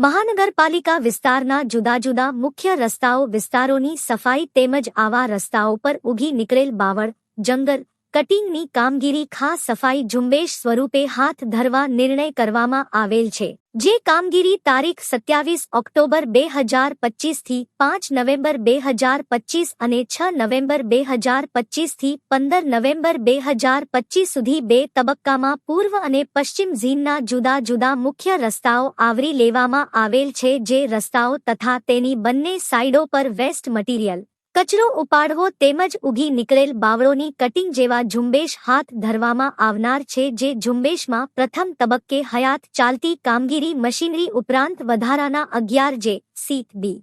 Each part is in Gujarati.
મહાનગરપાલિકા વિસ્તારના જુદા જુદા મુખ્ય રસ્તાઓ વિસ્તારોની સફાઈ તેમજ આવા રસ્તાઓ પર ઉગી નીકળેલ બાવળ, જંગલ કટિંગની કામગીરી ખાસ સફાઈ ઝુંબેશ સ્વરૂપે હાથ ધરવા નિર્ણય કરવામાં આવેલ છે, જે કામગીરી તારીખ સત્યાવીસ ઓક્ટોબર બે હજાર પચીસથી પાંચ નવેમ્બર બે હજાર પચીસ અને છ નવેમ્બર બે હજાર પચીસથી પંદર નવેમ્બર બે હજાર પચીસ સુધી બે તબક્કામાં પૂર્વ અને પશ્ચિમ ઝીનના જુદા જુદા મુખ્ય રસ્તાઓ આવરી લેવામાં આવેલ છે, જે રસ્તાઓ તથા તેની બંને સાઇડો પર વેસ્ટ મટીરિયલ કચરો ઉપાડવો તેમજ ઉગી નીકળેલ બાવળોની કટિંગ જેવા ઝુંબેશ હાથ ધરવામાં આવનાર છે જે ઝુંબેશમાં પ્રથમ તબક્કે હયાત ચાલતી કામગીરી મશીનરી ઉપરાંત વધારાના અગિયાર જે સીટ બી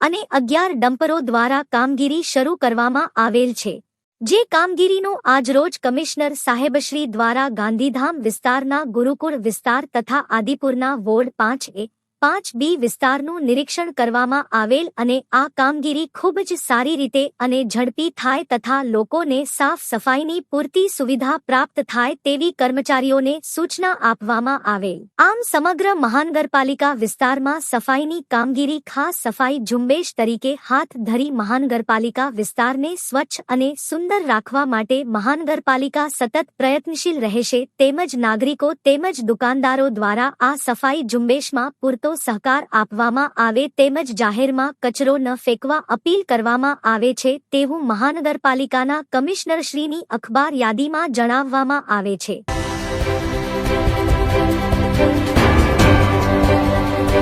અને અગિયાર ડમ્પરો દ્વારા કામગીરી શરૂ કરવામાં આવેલ છે. જે કામગીરીનો આજરોજ કમિશનર સાહેબશ્રી દ્વારા ગાંધીધામ વિસ્તારના ગુરુકુળ વિસ્તાર તથા આદિપુરના વોર્ડ પાંચ એ પાંચ બી વિસ્તારનું નિરીક્ષણ કરવામાં આવેલ અને આ કામગીરી ખૂબ જ સારી રીતે અને ઝડપી થાય તથા લોકોને સાફ સફાઈની પૂરતી સુવિધા પ્રાપ્ત થાય તેવી કર્મચારીઓને સૂચના આપવામાં આવેલ. આમ સમગ્ર મહાનગરપાલિકા વિસ્તારમાં સફાઈની કામગીરી ખાસ સફાઈ ઝુંબેશ તરીકે હાથ ધરી મહાનગરપાલિકા વિસ્તારને સ્વચ્છ અને સુંદર રાખવા માટે મહાનગરપાલિકા સતત પ્રયત્નશીલ રહેશે તેમજ નાગરિકો તેમજ દુકાનદારો દ્વારા આ સફાઈ ઝુંબેશમાં પૂરતો સહકાર આપવામાં આવે તેમજ જાહેરમાં કચરો ન ફેંકવા અપીલ કરવામાં આવે છે તેવું મહાનગરપાલિકાના કમિશનરશ્રીની અખબાર યાદીમાં જણાવવામાં આવે છે.